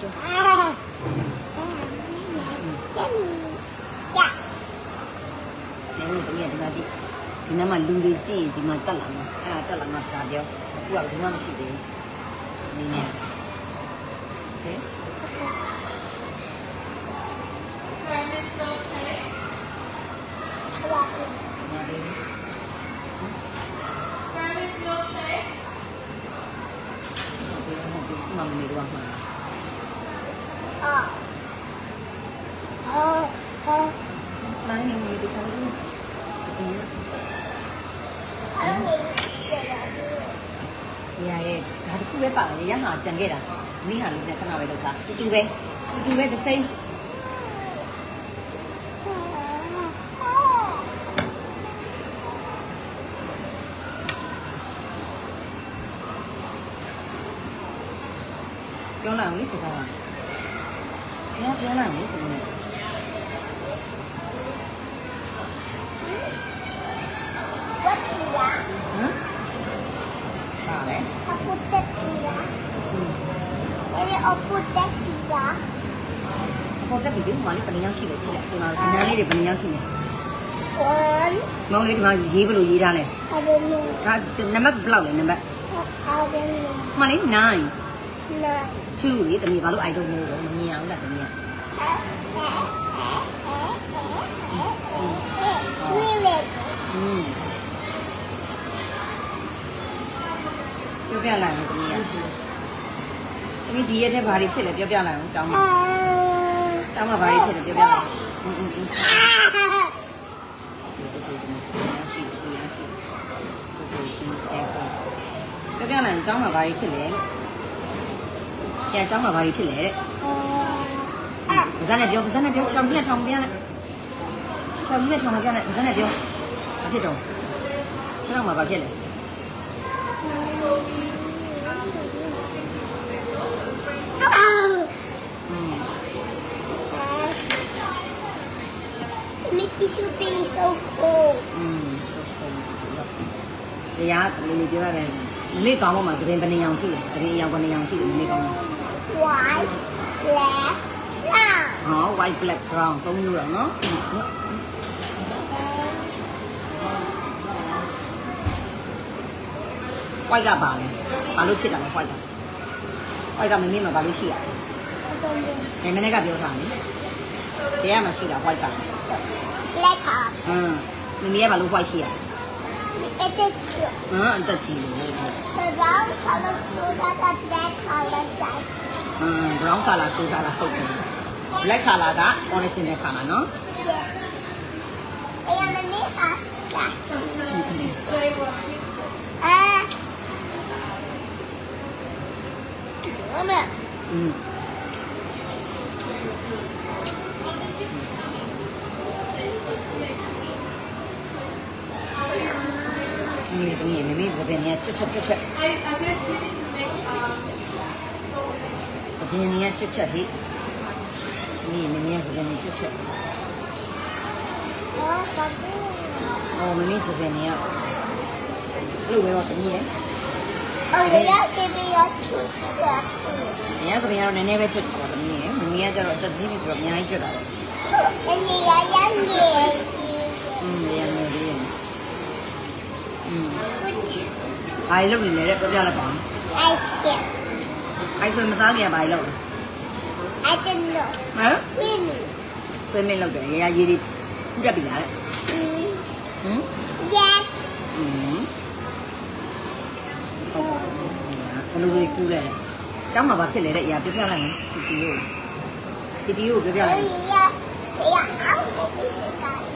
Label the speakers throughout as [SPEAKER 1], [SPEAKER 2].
[SPEAKER 1] တော့
[SPEAKER 2] 呀，
[SPEAKER 1] နေဦးတမီးဒီမှာကြည့်ဒီနားမှာလူတွေကြည့်ရင်ဒီမှာတက်လာမှာအဲ့ဒါတက်လာမှာစကားပြောအခုကဒီမှာမရှိသေးဘူးနင်းနေโခုပဲပါလေရဟာကြံခဲ့တာမိဟာလေးနဲ့ခဏပဲလောက်တာတူတူပဲတူတူပဲ the same ပြောလိုက်အောင်လေစကားပါပြောပြောလိုက်အောင် လေးဒီမှာရေးဘယ်လိုရေးထားလဲ
[SPEAKER 2] I don't know,
[SPEAKER 1] ဒါနံပါတ်ဘယ်လောက်လဲနံပါတ်
[SPEAKER 2] I don't know,
[SPEAKER 1] မှန်လေ9
[SPEAKER 2] nine,
[SPEAKER 1] 2လေတမီးဘာလို့ I don't know တော့မမြင်အောင်လားတမီးက
[SPEAKER 2] really,
[SPEAKER 1] อืมပြောပြလိုက်အောင်တမီးကတမီးဒီရက်ထဲဘာတွေဖြစ်လဲပြောပြလိုက်အောင်အကြောင်းမှာ
[SPEAKER 2] ah,
[SPEAKER 1] အကြောင်းမှာဘာတွေဖြစ်လဲပြောပြလိုက်อืมอืม ပြလိုက်ရင်ကျောင်းမှာဘာကြီးဖြစ်လဲ။ပြန်ကျောင်းမှာဘာကြီးဖြစ်လဲတဲ့။ပါဇက်နဲ့ပြောပါဇက်နဲ့ပြောချောင်းပြနဲ့ချောင်းပြနဲ့။ချောင်းပြနဲ့ချောင်းပြနဲ့ပါဇက်နဲ့ပြော။ဘာဖြစ်တော့။ကျောင်းမှာဘာဖြစ်လဲ။
[SPEAKER 2] တီရှူပင်း so cold
[SPEAKER 1] อืม so cold တရားမင်းပြောရတယ် မမေကောင်းမမှာသပင်ဘယ်နှရောင်ရှိလဲသပင်အရောင်ဘယ်နှရောင်ရှိလဲမမေကောင်းမ
[SPEAKER 2] white black brown
[SPEAKER 1] ဟော white black brown သုံးမျိုးတော့နော်ဝိုက်ကပါလေဘာလို့ဖြစ်တာလဲဝိုက်ကဝိုက်ကမမြင်မှာဘာလို့ရှိရလဲ
[SPEAKER 2] မ
[SPEAKER 1] င်းမနေ့ကပြောထားတယ်တရားမရှိတာဝိုက်က
[SPEAKER 2] black ဟာ
[SPEAKER 1] အင်းမမြင်ရဘာလို့ဝိုက်ရှိရလဲ
[SPEAKER 2] It's a
[SPEAKER 1] tree.
[SPEAKER 2] The brown color suit has a black color
[SPEAKER 1] jacket. Um, brown color suit has a black color. Black color, that original color, no?
[SPEAKER 2] Yes. And me, uh, that. Ah. Mama.
[SPEAKER 3] Mm-hmm. Mm. မ
[SPEAKER 1] လေးသမီးမေမေသပင်ကြီးကချွတ်ချွတ်ချွတ်ချွတ်သပင်ကြီးကချွတ်ချွတ်
[SPEAKER 2] ဟိမိ
[SPEAKER 1] မေမေသပင်ကြီးချွတ်ချွတ်အော်မေမေသပင်ကြီးကလို့ပဲတော့သမီး
[SPEAKER 2] ရဲ့အော်ရရစီမီရချွ
[SPEAKER 1] တ်ချွတ်။ရရစီမီကတော့နည်းနည်းပဲချွတ်ချွတ်သမီးရဲ့။မမီးကကျတော့တက်ကြီးပြီဆိုတော့အများကြီးချွတ်တာ
[SPEAKER 2] ပဲ။အင်း
[SPEAKER 1] ရရရနေ။အင်းရရ
[SPEAKER 2] နေ။
[SPEAKER 1] ဘာကြီးလုပ်နေလဲပြောပြလိုက်ပါဦး
[SPEAKER 2] ice cream
[SPEAKER 1] အိုက်ခွေမစားခင်ကဘာကြီးလုပ်လဲ
[SPEAKER 2] I don't know
[SPEAKER 1] ဟမ်
[SPEAKER 2] swimming
[SPEAKER 1] ဆွေးမင်းလုပ်တယ်ရေရရေတွေခုတက်ပြီလားတဲ့
[SPEAKER 2] mm.
[SPEAKER 1] ဟမ်
[SPEAKER 2] yes
[SPEAKER 1] ဟမ်ဟုတ်ပါဘူးဘယ်လိုတွေကူးလဲကျောင်းမှာဘာဖြစ်လဲတဲ့ရာပြောပြလိုက်မယ်တီတီကိုတီတီကိုပြောပြလိုက် we are we are out of the garden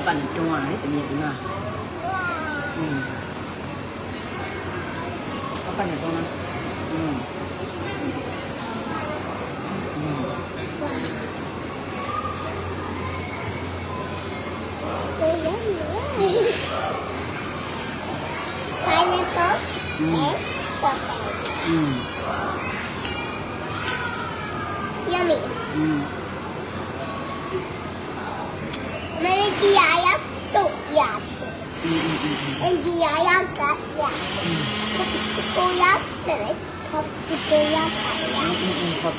[SPEAKER 1] ဒီအောက်ကနေ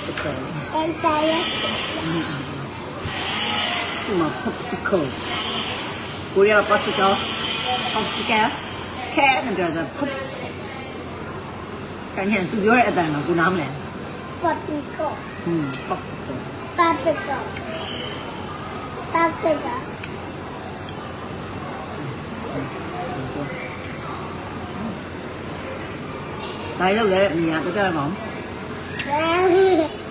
[SPEAKER 2] popsicle အန်တရစ
[SPEAKER 1] ဒီမှာ popsicle ကိုရီးယား popsicle popsicle ခဲနဲ့ပြောတာ popsicle ကန်ညာသူပြောတဲ့အတန်ကကိုနားမလဲ
[SPEAKER 2] potico
[SPEAKER 1] อืม popsicle
[SPEAKER 2] paprika paprika
[SPEAKER 1] ဒါလည်းလည်း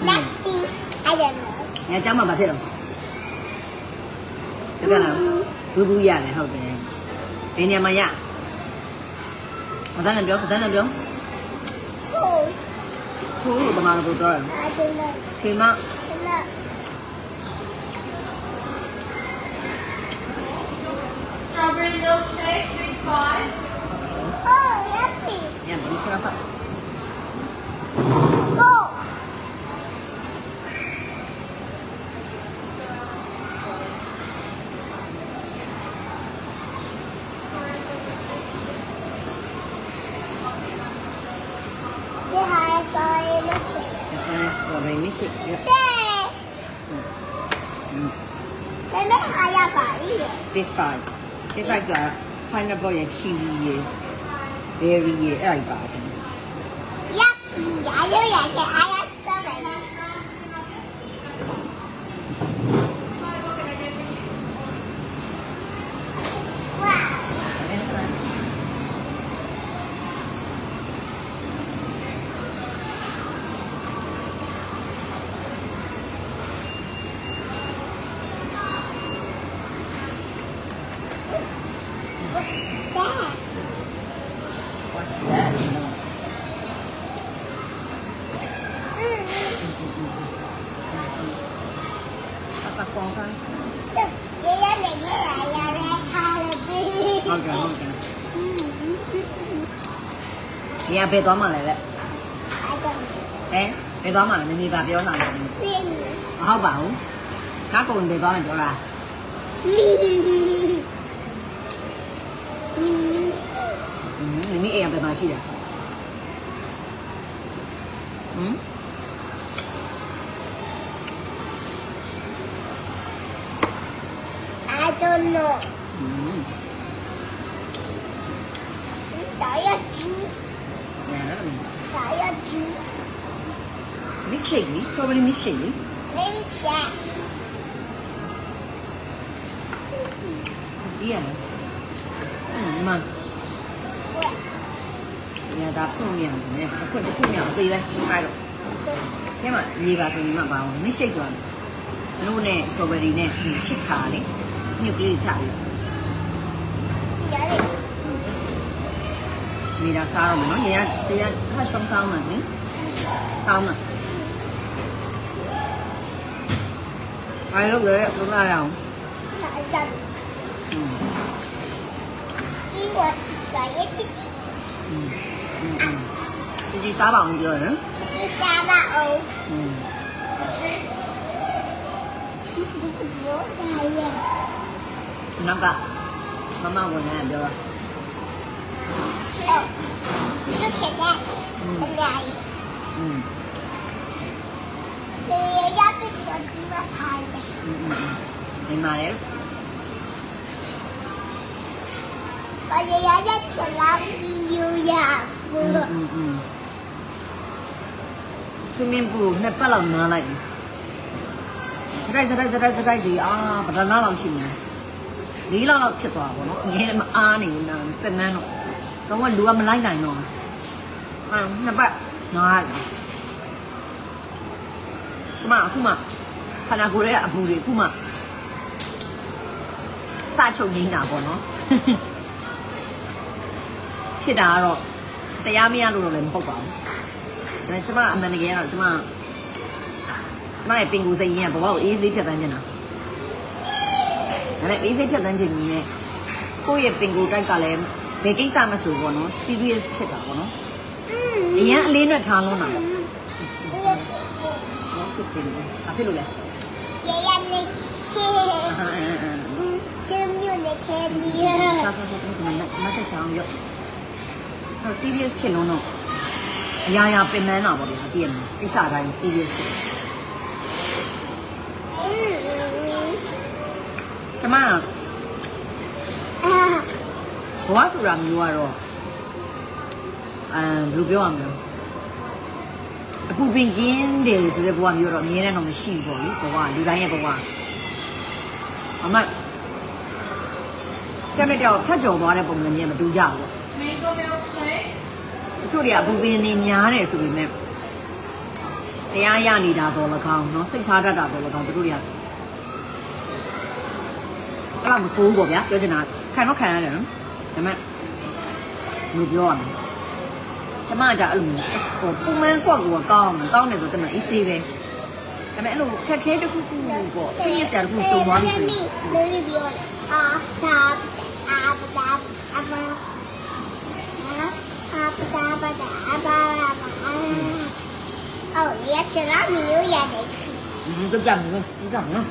[SPEAKER 1] နေရာတက်တက်ပါအောင်
[SPEAKER 2] Lucky I don't know
[SPEAKER 1] ငါเจ้าမှာဘာဖြစ်တော့တက်တက်လားဘူးဘူးရတယ်ဟုတ်တယ်ဘယ်နေရာမှာရဘာသာနဲ့ပြောဘာသာနဲ့ပြော
[SPEAKER 2] toast
[SPEAKER 1] ခိုးလို့ပမာလို့တော့
[SPEAKER 2] I don't know
[SPEAKER 1] ခေမ
[SPEAKER 2] Chana
[SPEAKER 3] Strawberry milkshake, big five.
[SPEAKER 2] Oh happy
[SPEAKER 1] ညဒီခရဖတ်
[SPEAKER 2] Go ဒီ
[SPEAKER 1] ပရိုမရှိရ
[SPEAKER 2] တဲ့
[SPEAKER 1] อืม
[SPEAKER 2] ဘယ်နဲ့ဟာရပါလိမ့်
[SPEAKER 1] big five big five က pineapple ရ kiwi ရ berry ရအဲ့ဒါပါရှင်
[SPEAKER 2] Yucky ရရရတဲ့အားရ
[SPEAKER 1] ဒီကဘယ်သွားမှလဲလက်ဟဲ့ဘယ်သွားမှလဲမမေပါပြောလာတယ်မဟုတ်ပါဘူးငါကုန်ဘယ်သွားမှပြောလားမိမိအိမ်ကဘယ်မှာရှိတာဟမ်
[SPEAKER 2] I don't know. Diet juice
[SPEAKER 1] milkshake လေ strawberry milkshake လေ
[SPEAKER 2] maybe check
[SPEAKER 1] ဒီရလားอืมမညာဒါဖွင့်မြန်တယ်ဖွင့်ဖွင့်မြန်သေးပဲအဲ့တော့ကျမရေပါဆိုရင်မှပါအောင် milkshake ဆိုတာလို့နဲ့ strawberry နဲ့ရှစ်ခါလေညုတ်ကလေးထားပြီး
[SPEAKER 2] Get it?
[SPEAKER 1] မိသားစားတော့မယ်နော်ရေကတရား hash brown စားမှာနိစားမှာအားလုံးလည်းဘုရားရအောင်
[SPEAKER 2] I got
[SPEAKER 1] อืม
[SPEAKER 2] you want to try it?
[SPEAKER 1] อืมอืมอืมဒီဒီစားပါအောင်ပြောရနော်
[SPEAKER 2] It's about oh.
[SPEAKER 1] อืม
[SPEAKER 2] diet.
[SPEAKER 1] နောက်ကမမဝန်ထမ်းပြောတာ
[SPEAKER 2] Oh, look at that.
[SPEAKER 1] Mm.
[SPEAKER 2] Nice.
[SPEAKER 1] อืม
[SPEAKER 2] The rabbit got my time.
[SPEAKER 1] อืมอืมอืมဒီမှာလေ
[SPEAKER 2] But the rabbit shall love you, yeah.
[SPEAKER 1] อืมอืมอืม swimming pool နှစ်ပတ်လောက်နားလိုက်စတိုက်စတိုက်စတိုက်စတိုက်ဒီအာဗဒနာလောက်ရှိနေလေးလောက်လောက်ဖြစ်သွားပါတော့ငယ်မအားနေဘူးနာပက်မန်းတော့ တော့လူကမလိုက်နိုင်တော့အာနှစ်ပတ်နားလိုက်ဒီမှာအခုမှခန္ဓာကိုယ်ရဲ့အပူတွေအခုမှစချုပ်ငိမ့်တာပေါ့နော်ဖြစ်တာကတော့တရားမရလို့တော့လည်းမဟုတ်ပါဘူးဒါပေမဲ့ကျမအမှန်တကယ်ကတော့ကျမကျမရဲ့ပင်ကိုယ်စိတ်ရင်းကဘဝကိုအေးဆေးဖြတ်သန်းနေတာဒါပေမဲ့အေးဆေးဖြတ်သန်းခြင်းကြီးနဲ့ကိုယ့်ရဲ့ပင်ကိုယ်တိုက်ကလည်း ဘယ်ကိစ္စမဆိုဘောနော် serious ဖြစ်တာဘောနော်အရန်အလေးနဲ့ထားလုံးတာဘောကိစ္စပဲအဖေလိုလဲ
[SPEAKER 2] ရ
[SPEAKER 1] ရနေချေ
[SPEAKER 2] ကျမညနေခဲနီး
[SPEAKER 1] ဆောဆောဆောကမတ်ဆောင်ရော့ဟို serious ဖြစ်လုံးတော့အရာရာပင်ပန်းတာပေါ့ဗျာတည်ရမယ်ကိစ္စတိုင်း serious ဖြစ်ကျမ
[SPEAKER 2] အာ
[SPEAKER 1] ဘဝဆိုတာမျိုးကတော့အမ်ဘယ်လိုပြောရမလဲအပူပင်ကင်းတယ်ဆိုတဲ့ဘဝမျိုးတော့အများနဲ့တော့မရှိဘူးပေါ့လေဘဝလူတိုင်းရဲ့ဘဝအမကဲမဲ့တော့ဖတ်ကြော်သွားတဲ့ပုံစံကြီးကမတူကြဘူးပေါ့
[SPEAKER 3] Mango milkshake.
[SPEAKER 1] တချို့တွေကအပူပင်နေများတယ်ဆိုပေမဲ့တရားရနေတာတော့လကောင်းเนาะစိတ်ထားတတ်တာတော့လကောင်းတို့တွေကအဲ့လိုမဆိုးဘူးပေါ့ဗျာပြောချင်တာခံတော့ခံရတယ်နော် ဒါပေမဲ့ဘယ်လိုပြောရမလဲကျမကじゃအဲ့လိုမျိုးဟိုပုံမှန်ကွက်ကိုကောင်းကောင်းတယ်ဆိုတော့တမန်အေးဆေးပဲဒါပေမဲ့အဲ့လိုခက်ခဲတစ်ခုခုပေါ့စိတ်ရစရာတစ်ခုကြုံသွားပြီဆိုရင်
[SPEAKER 2] baby, baby, ah, tap, ah, tap, ah, ah, ah, tap, ah, ah, Oh, yeah, check out me, you yeah, they
[SPEAKER 1] ဒီတော့ကြမယ်ဒီတော့နော်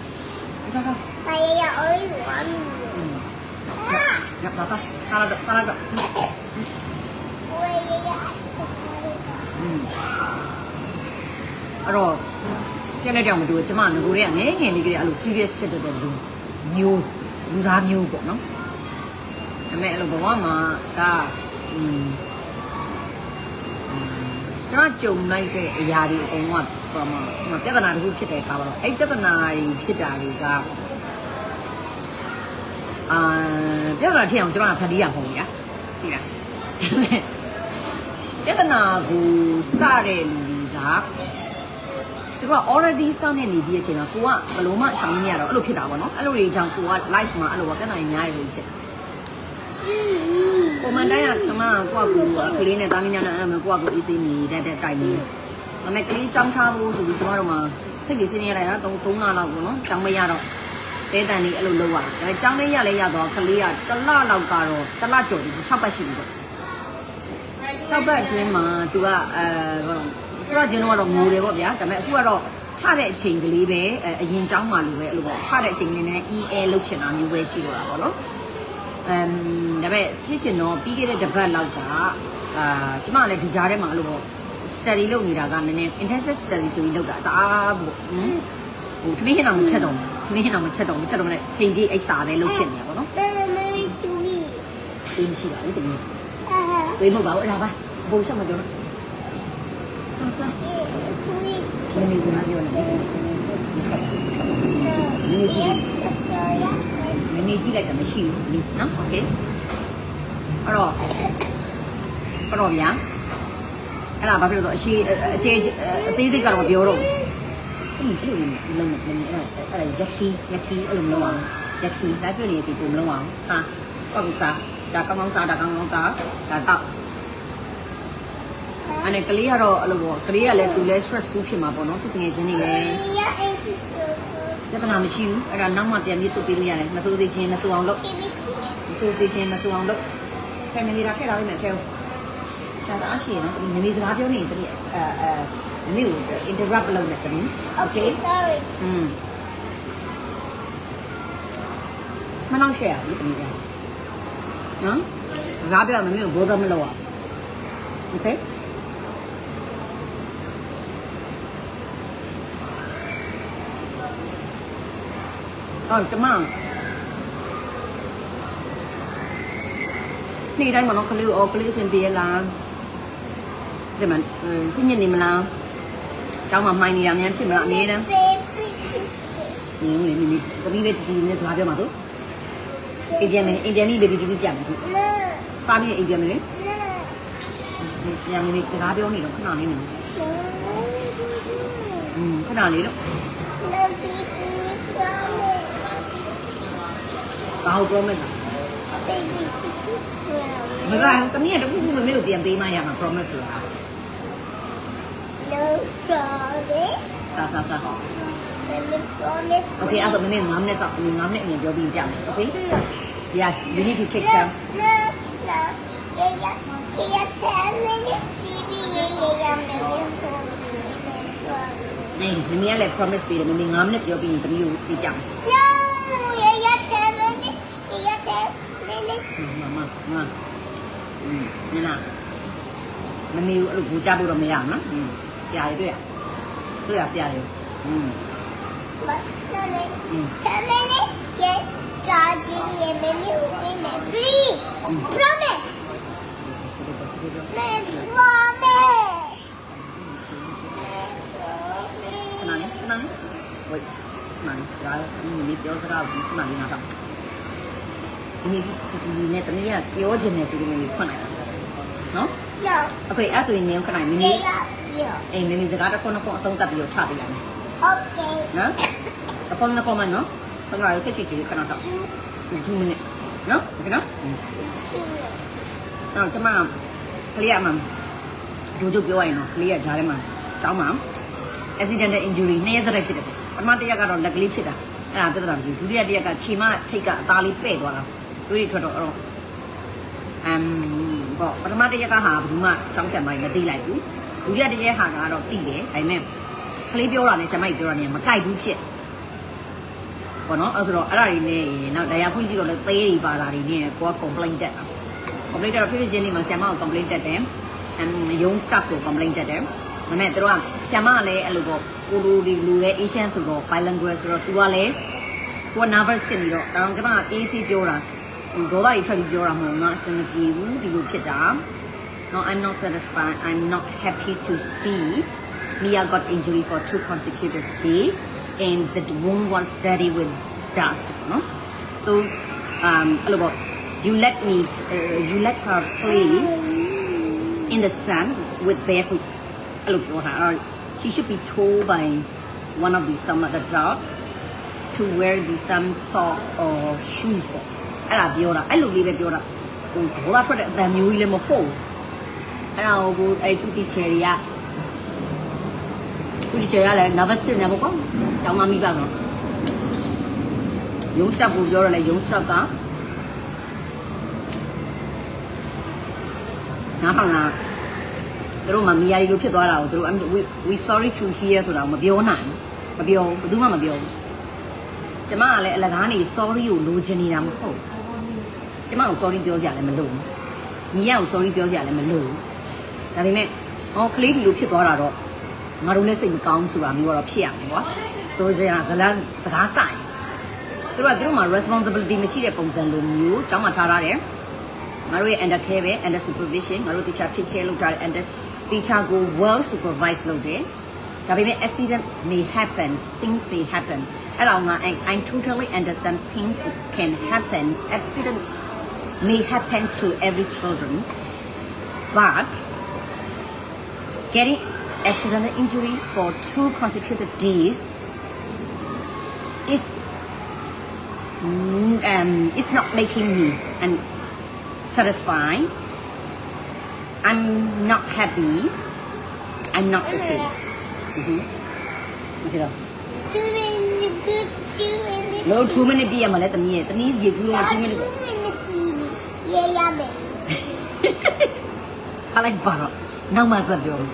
[SPEAKER 1] ဒီတော့
[SPEAKER 2] But yeah, only one.
[SPEAKER 1] ရပါပါခါ လာတော့ခါလာတော့
[SPEAKER 2] Wait, yeah, yeah.
[SPEAKER 1] အဲ့တော့ပြက်လက်တောင်မတူဘူးကျမငကိုတွေကငယ်ငယ်လေးကလေးအဲ့လို serious ဖြစ်တဲ့လူမျိုးလူသားမျိုးပေါ့နော်အမေအဲ့လိုဘဝမှာကอืมကျမကြုံလိုက်တဲ့အရာတွေအကုန်လုံးကဘာမှဟိုပြဿနာတစ်ခုဖြစ်တယ်ထားပါတော့အဲ့ပြဿနာတွေဖြစ်တာတွေက အာပြဿနာဖြစ်အောင်ကျမကဖန်တီးရမှာမဟုတ်ဘူးညာသိလားပြဿနာကိုစတဲ့လူတွေကသူက already စနေနေပြီးတဲ့အချိန်မှာကိုကဘယ်လို့မှရှောင်မရတော့အဲ့လိုဖြစ်တာပေါ့နော်အဲ့လိုတွေကြောင့်ကိုက live မှာအဲ့လိုကတက်နိုင်များရလို့ဖြစ်ပုံမှန်တိုင်းကကျွန်မကိုကကိုကလေးနဲ့တာမီးညာနဲ့အဲ့လိုမျိုးကိုကကိုအေးစေးနေတတ်တဲ့တိုင်နေဒါပေမဲ့ကလေးကြောင်းထားဖို့ဆိုပြီးကျွန်တော်တို့မှာစိတ်ကြီးစင်းရလိုက်တာ3 3လလောက်ပေါ့နော်ကြောင်းမရတော့ တဲတန်လေးအဲ့လိုလောက်ရတာဒါပေမဲ့ကြောင်းလေးရလဲရတော့ကလေးကတစ်လလောက်ကတော့တစ်လကျော်ပြီ6ပတ်ရှိပြီပေါ့6ဘက်အတွင်းမှာ तू ကအဲဘာလို့ဆိုတော့ဂျင်းတော့တော့ငိုတယ်ပေါ့ဗျာဒါပေမဲ့အခုကတော့ချတဲ့အချိန်ကလေးပဲအဲအရင်ကျောင်းမှာလိုပဲအဲ့လိုပေါ့ချတဲ့အချိန်ကလေးနဲ့ EA လောက်ချင်တာမျိုးပဲရှိတော့တာပေါ့နော်အမ်ဒါပေမဲ့ဖြစ်ချင်တော့ပြီးခဲ့တဲ့တစ်ပတ်လောက်ကအာကျမကလည်းဒီကြားထဲမှာအဲ့လိုပေါ့ study လုပ်နေတာကနည်းနည်း intensive study ဆိုပြီးလုပ်တာတအားပေါ့ဟမ်ဟိုတမင်းဟင်းအောင်မချက်တော့ဘူးတ မင်းဟင်းအောင်မချက်တော့မချက်တော့နဲ့ချိန်ကြီးအိတ်စာပဲလုပ်ဖြစ်နေတာပေါ့နော်
[SPEAKER 2] Baby, baby, to me.
[SPEAKER 1] သိမရှိပါဘူးတမင်း
[SPEAKER 2] Ah,
[SPEAKER 1] ဝေးမဟုတ်ပါဘူးအဲ့ဒါပါဘုံရှက်မပြောနဲ့ဆန်းဆန်း
[SPEAKER 2] to me.
[SPEAKER 1] မင်းကြီးစကားပြောနေတယ်မင်းကြီး
[SPEAKER 2] Yes, so yeah.
[SPEAKER 1] မင်းကြီးကြည့်လိုက်တာမရှိဘူးဒီနော်โอเคအဲ့တော့အဲ့တော့ဗျာအဲ့ဒါဘာဖြစ်လို့ဆိုအရှိအကျဲအသေးစိတ်ကတော့မပြောတော့ဘူး အဲ့လိုလုံးနေလုံးနေအဲ့ဒါအဲ့ဒါရက်ခီရက်ခီအဲ့လိုမလုပ်အောင်ရက်ခီလိုက်ပြနေဒီပုံမလုပ်အောင်စားပေါ့ကူစားဒါကောင်းကောင်းစားဒါကောင်းကောင်းစားဒါတော့အဲ့နဲ့ကလေးကတော့အဲ့လိုပေါ့ကလေးကလည်းသူလည်း stressful ဖြစ်မှာပေါ့နော်သူတငယ်ချင်းတွေလည်း
[SPEAKER 2] Yeah, it's so
[SPEAKER 1] ပြဿနာမရှိဘူးအဲ့ဒါနောက်မှပြန်ပြီးတုတ်ပေးလို့ရတယ်မတူသေးချင်းမဆူအောင်လုပ်
[SPEAKER 2] good. Baby, see.
[SPEAKER 1] မဆူသေးချင်းမဆူအောင်လုပ်ခဲမနေတာထည့်ထားလိုက်မယ်ခဲရှာတာရှိရနော်မမေစကားပြောနေတယ်အဲအဲ mute, interrupt lâu nè tính.
[SPEAKER 2] Okay, sorry.
[SPEAKER 1] Ừ. Mà nó share như thế này, Hả? Giá bây giờ mình bố tâm lâu à? Okay. Rồi, cảm ơn. Này đây mà nó có lưu ô, có lưu xin bia là... Để mà, ừ, sinh nhìn đi mà nào? ကိုအော်ကလေးအဆင်ပြေလားဒီမှာဖိညနေမလားကျောင်းမှာမှိုင်းနေတာများဖြစ်မလားအမြဲတမ်း
[SPEAKER 2] Baby.
[SPEAKER 1] နင်းလေမိမိတပီးပဲတူတူနဲ့စကားပြောမှာသူအိမ်ပြန်မယ်အိမ်ပြန်ပြီးဘေဘီတူတူပြန်မယ်သူ
[SPEAKER 2] No,
[SPEAKER 1] စားပြီးအိမ်ပြန်မယ်လေ
[SPEAKER 2] no.
[SPEAKER 1] ပြန်မိမိစကားပြောနေတော့ခဏလေးနေ
[SPEAKER 2] No,
[SPEAKER 1] อืมခဏလေးတော့
[SPEAKER 2] no, baby, sorry.
[SPEAKER 1] ဘာဟုတ် promise လား
[SPEAKER 2] Baby,
[SPEAKER 1] မစားဘူးတမီးကတခုခုမမေကိုပြန်ပေးမှရမှာ promise ဆိုတာ
[SPEAKER 2] no, sorry.
[SPEAKER 1] စားစားစား
[SPEAKER 2] Baby, promise.
[SPEAKER 1] okay အဲ့တော့မမေ9မိနစ်စောင့်9မိနစ်အမြင်ပြောပြီးပြမယ် okay yeah you need to take
[SPEAKER 2] No,
[SPEAKER 1] time
[SPEAKER 2] no, no. Yeah, yeah. Yeah, ten minutes. TV, yeah, yeah, yeah, minutes. Sorry, sorry.
[SPEAKER 1] နေမမေကလည်း promise ပေးတယ်မမေ9မိနစ်ပြောပြီးရင်တမီးကိုပြပြမယ်
[SPEAKER 2] No, yeah, yeah, ten minutes. Yeah, yeah, ten
[SPEAKER 1] နော်อืมနင်လားမမေဘူးအဲ့လိုဘူကြဖို့တော့မရဘူးနော်อืมပြားရတွေ့ရ တွေ့ရပြားတယ်อืม Mm.
[SPEAKER 2] Tell me get charging and maybe we may please. Promise. May promise.
[SPEAKER 1] ခဏလေးခဏလေးဝိတ်ခဏလေးစကားဒီနေ့ပြောစကားကိုခဏလေးနားထောင်ဒီနေ့ဒီနေ့တမီးကပြောချင်တယ်ဆိုလို့မျိုးဖွင့်လိုက်တာနော်
[SPEAKER 2] No.
[SPEAKER 1] အဖေအဲ့ဆိုရင်နင်ခဏမီမီ
[SPEAKER 2] Yeah.
[SPEAKER 1] အေးမမေစကားတစ်ခုနှစ်ခုအဆုံးသတ်ပြီးတော့ချပေးလိုက်မယ်
[SPEAKER 2] Okay.
[SPEAKER 1] နော်တစ်ခုနှစ်ခုမှနော်ခဏလေးစိတ်ကြည့်ကြည့်ခဏတော့
[SPEAKER 2] Two.
[SPEAKER 1] 2မိနစ်နော်ဟုတ်ကဲ့နော်
[SPEAKER 2] Two.
[SPEAKER 1] တော့ကျမကလေးအမဒိုဂျိုပြောရရင်တော့ကလေးကဂျားထဲမှာတောင်းမှာ accidental injury နှစ်ရက်စတဲ့ဖြစ်တယ်ပေါ့ပထမတစ်ရက်ကတော့လက်ကလေးဖြစ်တာအဲ့ဒါပြဿနာမရှိဘူးဒုတိယတစ်ရက်ကခြေမထိတ်ကအသားလေးပဲ့သွားတာသူတွေထွက်တော့အဲ့တော့အမ်ပေါ့ပထမတစ်ရက်ကဟာဘယ်သူမှကြောင်းကြံပိုင်းမသိလိုက်ဘူး ဒုတိယတစ်ရက်ဟာကတော့သိတယ်ဒါပေမဲ့ကလေးပြောတာနဲ့ဆံမိုင်းပြောတာနဲ့မကိုက်ဘူးဖြစ်ပေါ့နော်အဲ့ဆိုတော့အဲ့ဒါတွေနဲ့နောက်တရားဖွင့်ကြည့်တော့လည်းသေးတွေပါတာတွေနဲ့ကိုက complaint တက်တာ complaint တက်တော့ဖြစ်ဖြစ်ချင်းနေမှာဆရာမကို complaint တက်တယ်အမ်ရုံး staff ကို complaint တက်တယ်ဒါပေမဲ့သူတို့ကဆရာမကလည်းအဲ့လိုပေါ့ကိုလိုဒီလူရဲ့ Asian ဆိုတော့ bilingual ဆိုတော့ तू ကလည်းကိုက nervous ဖြစ်နေတော့တောင်ကျမက AC ပြောတာဒေါသတွေထွက်ပြီးပြောတာမဟုတ်ငါအဆင်မပြေဘူးဒီလိုဖြစ်တာ No I'm not satisfied I'm not happy to see Mia got injury for two consecutive days and the wound was dirty with dust နော် so um အဲ့လိုပေါ့ you let me uh, you let her play in the sun with barefoot အဲ့လိုပြောတာအဲ့တော့ she should be told by one of the some of the dogs to wear the some sock or shoes ပေါ့အဲ့ဒါပြောတာအဲ့လိုလေးပဲပြောတာဟိုဒေါသထွက်တဲ့အတန်မျိုးကြီးလည်းမဟုတ်ဘူး အဲ့ဒါကိုအဲ့သူတီချယ်တွေကသူတီချယ်ကလည်း nervous ဖြစ်နေပေါ့ကွာကျောင်းမမိပါတော့ရုံးဆက်ကိုပြောရလဲရုံးဆက်ကနားထောင်လားသူတို့မမီယာရီလိုဖြစ်သွားတာကိုသူတို့ we we sorry to hear ဆိုတာကိုမပြောနိုင်ဘူးမပြောဘူးဘယ်သူမှမပြောဘူးကျမကလည်းအလကားနေ sorry ကိုလိုချင်နေတာမဟုတ်ဘူးကျမကို sorry ပြောကြလည်းမလို့ဘူးညီရကို sorry ပြောကြလည်းမလို့ဘူး ဒါပေမဲ့ဟောကလေးဒီလိုဖြစ်သွားတာတော့ငါတို့လည်းစိတ်မကောင်းဘူးဆိုတာမျိုးတော့ဖြစ်ရမယ်ကွာဆိုတော့ကြာဇလန်းစကားဆိုင်သူတို့ကသူတို့မှာ responsibility မရှိတဲ့ပုံစံလိုမျိုးကျောင်းမှာထားရတယ်ငါတို့ရဲ့ under care ပဲ under supervision ငါတို့ teacher take care လုပ်ထားတယ် under teacher ကို well supervise လုပ်တယ်ဒါပေမဲ့ accident may happen things may happen အဲ့တော့ငါ I, I totally understand things can happen accident may happen to every children but getting accidental injury for two consecutive days is mm, um, is not making me and satisfied. I'm not happy. I'm not okay. Mm-hmm. Okay တော့
[SPEAKER 2] Two minutes good. Two minutes.
[SPEAKER 1] လို့2 minute ပြည့်ရမှာလဲတမီးရဲ့တမီးရေကူးလို့
[SPEAKER 2] Now
[SPEAKER 1] 2
[SPEAKER 2] two
[SPEAKER 1] minute
[SPEAKER 2] minutes baby. Yeah, yeah, baby.
[SPEAKER 1] ဟာလိုက်ပါတော့ နောက်မှဆက်ပြောမယ်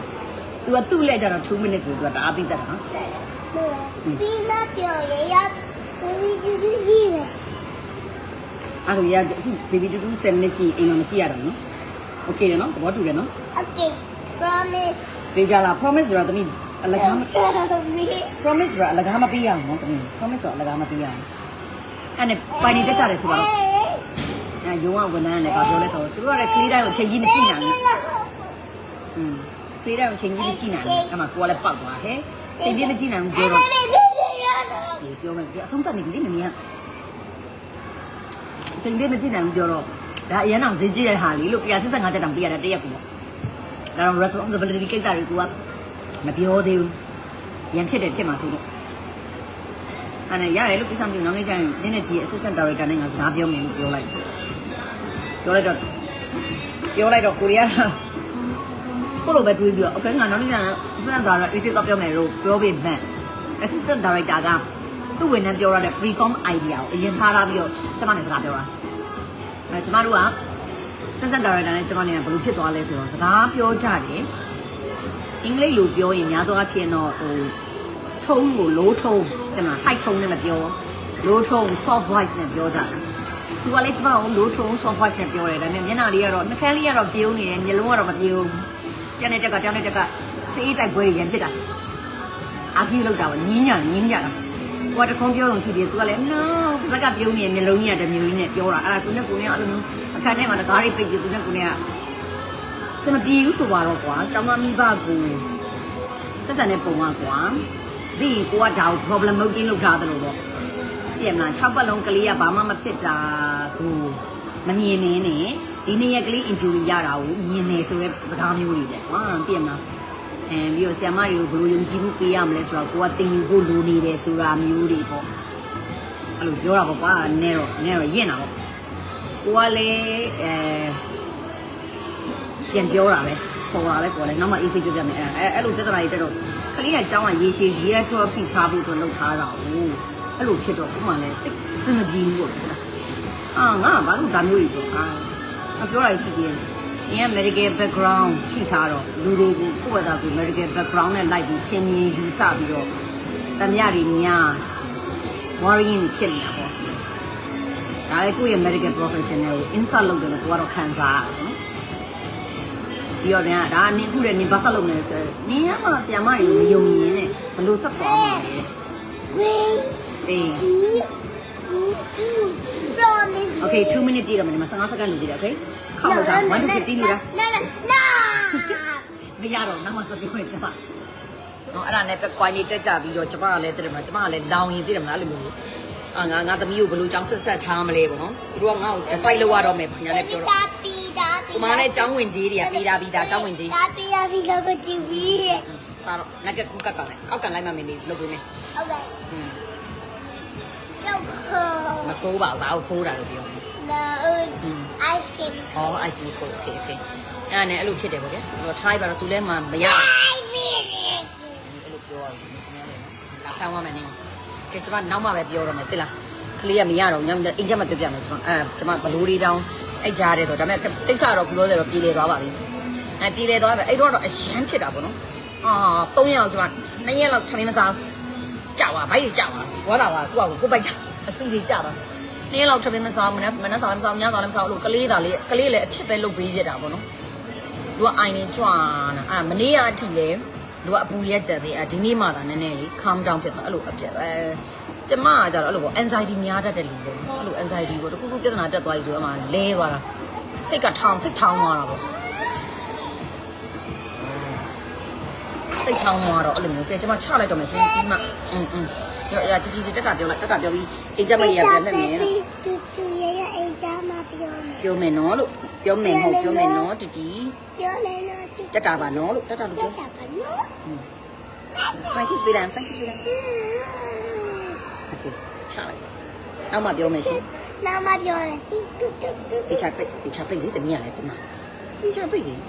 [SPEAKER 1] तू ကသူ့လက်ကြတော့2 minute ဆို तू ကတအားသိတတ်တာနော်
[SPEAKER 2] ပြီးမပြောရရဘီဂျူဂျူကြီးပဲ
[SPEAKER 1] အဲ့ဒါရအခု baby တူတူ7 minute ကြည့်အိမ်မှာမကြည့်ရတော့နော် okay တယ်နော်သဘောတူတယ်နော်
[SPEAKER 2] Okay promise
[SPEAKER 1] ပေးကြလား promise ဆိုတော့တမီးအလကားမ
[SPEAKER 2] promise
[SPEAKER 1] promise ဆိုတာအလကားမပေးရအောင်နော်တမီး promise ဆိုတော့အလကားမပေးရအောင်အဲ့နဲ့ပိုင်နေတက်ကြတယ်သူကတော့အဲရုံးကဝန်ထမ်းကလည်းဗာပြောလဲဆိုတော့သူတို့ကလည်း clear တိုင်းကိုချိန်ကြီးမကြည့်နိုင်ဘူး อืมဖေးတဲ့အချိန်ကြီးကြည့်နိုင်တယ်အဲ့မှာကိုကလည်းပောက်သွားဟဲ့ချိန်ကြီးမကြည့်နိုင်ဘူးပြောတော့ဒီပြောမယ်ပြောအဆုံးသတ်နေပြီလေမင်းကချိန်ကြီးမကြည့်နိုင်ဘူးပြောတော့ဒါအရင်အောင်ဈေးကြည့်တဲ့ဟာလေးလို့165တက်တောင်ပြရတာတရက်ကူပေါ့ဒါတော့ responsibility ကိစ္စတွေကမပြောသေးဘူးရန်ဖြစ်တယ်ဖြစ်မှာဆိုတော့အဲ့နဲ့ရတယ်လို့ကိစ္စမရှိဘူးနောက်နေ့ကျရင်နင်းနဲ့ကြီး assistant director နဲ့ငါစကားပြောမယ်လို့ပြောလိုက်ပြောလိုက်တော့ပြောလိုက်တော့ကိုရီးယားက ကိုလိုပဲတွေးပြီးတော့ okay ငါနောက်နေ့ကျရင် assistant director AC ကပြောမယ်လို့ပြောပြီးမှန် assistant director ကသူ့ဝန်ထမ်းပြောရတဲ့ preform idea ကိုအရင်ထားထားပြီးတော့ကျမနဲ့စကားပြောတာအဲကျမတို့က assistant director နဲ့ကျမနဲ့ကဘယ်လိုဖြစ်သွားလဲဆိုတော့စကားပြောကြတယ်အင်္ဂလိပ်လိုပြောရင်များသောအားဖြင့်တော့ဟိုထုံးကို low tone တဲ့မှာ high tone နဲ့မပြော low tone soft voice နဲ့ပြောကြတာသူကလည်းကျမကိုလိုထုံ soft voice နဲ့ပြောတယ်ဒါပေမဲ့မျက်နှာလေးကတော့နှာခမ်းလေးကတော့ပြုံးနေတယ်မျက်လုံးကတော့မပြုံး တက်နေတက်ကတက်နေတက်ကစေးတိုက်ပွဲတွေရန်ဖြစ်တာအာကြီးလောက်တာပေါ့ညင်းညညင်းကြတာဟိုကတခုံးပြောအောင်ရှိသေးတယ်သူကလည်း no ပါဇက်ကပြုံးနေမျက်လုံးကြီးကတမျိုးကြီးနဲ့ပြောတာအဲ့ဒါသူနဲ့ကိုနဲ့အဲ့လိုမျိုးအခန်းထဲမှာတကားလေးပိတ်ပြီးသူနဲ့ကိုနဲ့ကစမပြေဘူးဆိုတော့ကွာကျောင်းသားမိဘကိုဆက်ဆံတဲ့ပုံကကွာဒီကိုကဒါကို problem မဟုတ်တင်းလောက်ထားတယ်လို့ပေါ့ပြည့်မလား6ပတ်လုံးကလေးကဘာမှမဖြစ်တာကို မမြင်မင်းနဲ့ဒီနေ့ရက်ကလေး injury ရတာကိုမြင်နေဆိုတဲ့စကားမျိုးတွေပဲကွာပြည့်မလားအဲပြီးတော့ဆ iam တွေကိုဘယ်လိုယုံကြည်မှုပေးရမလဲဆိုတော့ကိုကတင်ယူဖို့လိုနေတယ်ဆိုတာမျိုးတွေပေါ့အဲ့လိုပြောတာပေါ့ကွာနဲတော့နဲတော့ရင့်တာပေါ့ကိုကလည်းအဲပြန်ပြောတာပဲဆော်တာပဲပေါ့လေနောက်မှအေးစိတ်ပြောပြမယ်အဲအဲ့လိုပြဿနာတွေတက်တော့ကလေးကကြောင်းကရေရှည်ရေထွက်ထိချဖို့အတွက်လှုပ်ထားတာ哦အဲ့လိုဖြစ်တော့ဥမာလည်းအဆင်မပြေဘူးပေါ့ အာငါဘာလို့ဒါမျိုးကြီးပြောအာငါပြောတာရှိသေးတယ်ဒီက medical background ရှိထားတော့လူတွေကိုကိုယ့်ဘာသာကို medical background နဲ့လိုက်ပြီးချင်းမြင်ယူဆပြီးတော့တမရတွေများ worrying တွေဖြစ်နေတာပေါ့ဒါလေကိုယ့်ရဲ့ medical professional ကို insult လုပ်တယ်လို့ကိုကတော့ခံစားရတယ်နော်ပြီးတော့ဒါနင်ခုတဲ့နင်ဘာဆက်လုပ်နေလဲနင်ကမှဆရာမတွေမယုံရင်နဲ့ဘလို့ဆက်သွားမှာလဲ
[SPEAKER 2] Wait.
[SPEAKER 1] အေး
[SPEAKER 2] Promise.
[SPEAKER 1] Okay 2 minute ပြည့်တော့မယ်ဒီမှာ15စက္ကန့်လိုသေးတယ် okay ခောက်လို့တာ1 2 50လို့လား
[SPEAKER 2] No, no, no.
[SPEAKER 1] မရတော့နောက်မှဆက်ပြောမယ်ကျမနော်အဲ့ဒါနဲ့ပဲကွိုင်းလေးတက်ကြပြီးတော့ကျမကလည်းတဲ့မှာကျမကလည်းလောင်ရင်သိတယ်မလားအဲ့လိုမျိုးအာငါငါသမီးကိုဘယ်လိုကြောင်းဆက်ဆက်ထားမလဲပေါ့နော်သူတို့ကငါ့ကို decide လုပ်ရတော့မယ်ခင်ဗျားလည်းပြောတော့
[SPEAKER 2] Pida, pida,
[SPEAKER 1] ကိုမလည်းကြောင်းဝင်ကြီးတွေကပြီးတာပြီးတာကြောင်းဝင်ကြီး
[SPEAKER 2] Pida, pida, pida, ko TV.
[SPEAKER 1] စားတော့ငါကကူကတ်ကောင်လေကောက်ကန်လိုက်မှမင်းလေးလုပ်ပေးမယ်
[SPEAKER 2] Okay.
[SPEAKER 1] อืม
[SPEAKER 2] So
[SPEAKER 1] မ
[SPEAKER 2] cool.
[SPEAKER 1] ခိုးပါဘူးဒါကိုခိုးတာလို့ပြော
[SPEAKER 2] No.
[SPEAKER 1] Mm.
[SPEAKER 2] Ice cream.
[SPEAKER 1] ဩ ice cream ခိုး okay okay အဲ့ဒါနဲ့အဲ့လိုဖြစ်တယ်ပေါ့ဗျာတော့ try ပါတော့သူလည်းမမရဘူး
[SPEAKER 2] I mean it.
[SPEAKER 1] အဲ့လိုပြောရတယ်လာဖမ်းသွားမယ်နင်းကဲကျမနောက်မှပဲပြောတော့မယ်သိလားကလေးကမရတော့ညောင်အင်ဂျက်မပြပြမယ်ကျမအဲကျမဘလို့လေးတောင်းအိတ်ကြားတယ်ဆိုဒါပေမဲ့တိတ်ဆတော့ဘလို့လဲတော့ပြေလေသွားပါပြီအဲပြေလေသွားပြီအဲ့တော့တော့အရှမ်းဖြစ်တာပေါ့နော်အာ၃ရက်လောက်ကျမ၂ရက်လောက်ထမင်းမစားကြော က်ပါဘိုက်ကြီးကြောက်ပါဝါလာပါကိုကကိုပိုက်ကြအစီတွေကြောက်တော့နင်းလောက်ထမင်းမစားမနဲ့မနဲ့စားမစားညစားလည်းမစားလို့ကလေးသာလေးကလေးလည်းအဖြစ်ပဲလုပ်ပေးပြတာပေါ့နော်လူကအိုင်နေကြွားတာအာမနေ့ကအထိလေလူကအပူရက်ကြက်သေးအာဒီနေ့မှသာနည်းနည်းလေး calm down ဖြစ်သွားအဲ့လိုအပြက်အဲကျမကကြတော့အဲ့လိုပေါ့ anxiety များတတ်တဲ့လူပေါ့အဲ့လို anxiety ပေါ့တခုခုပြဿနာတက်သွားပြီဆိုတော့အမှလဲသွားတာစိတ်ကထောင်စိတ်ထောင်သွားတာပေါ့ စိတ်ထောင်သွားတော့အဲ့လိုမျိုးကဲကျမချလိုက်တော့မယ်ရှင်ဒီမှာอืมอืมရရတီတီတက်တာပြောလိုက်တက်တာပြောပြီးအိမ်ကြက်မရပြန်နေမယ်လို့
[SPEAKER 2] တူတူရဲ့ရဲ့အိမ်သားမပြောမယ်
[SPEAKER 1] ပြောမယ်နော်လို့ပြောမယ်ဟုတ်ပြောမယ်နော်တီတီ
[SPEAKER 2] ပြောမယ်နော်တူ
[SPEAKER 1] တက်တာပါနော်လို့တက်တာလို့
[SPEAKER 2] တက်
[SPEAKER 1] ပြော
[SPEAKER 2] တာပါနော်
[SPEAKER 1] Thank you, sweetheart. Thank you, sweetheart. Okay, ချလိုက်ပါနောက်မှပြောမယ်ရှင်
[SPEAKER 2] နောက်မပြောရစီတူတူတူ
[SPEAKER 1] ဒီချပိတ်ဒီချပိတ်လေးတမီးရလဲဒီမှာဒီချပိတ်လေး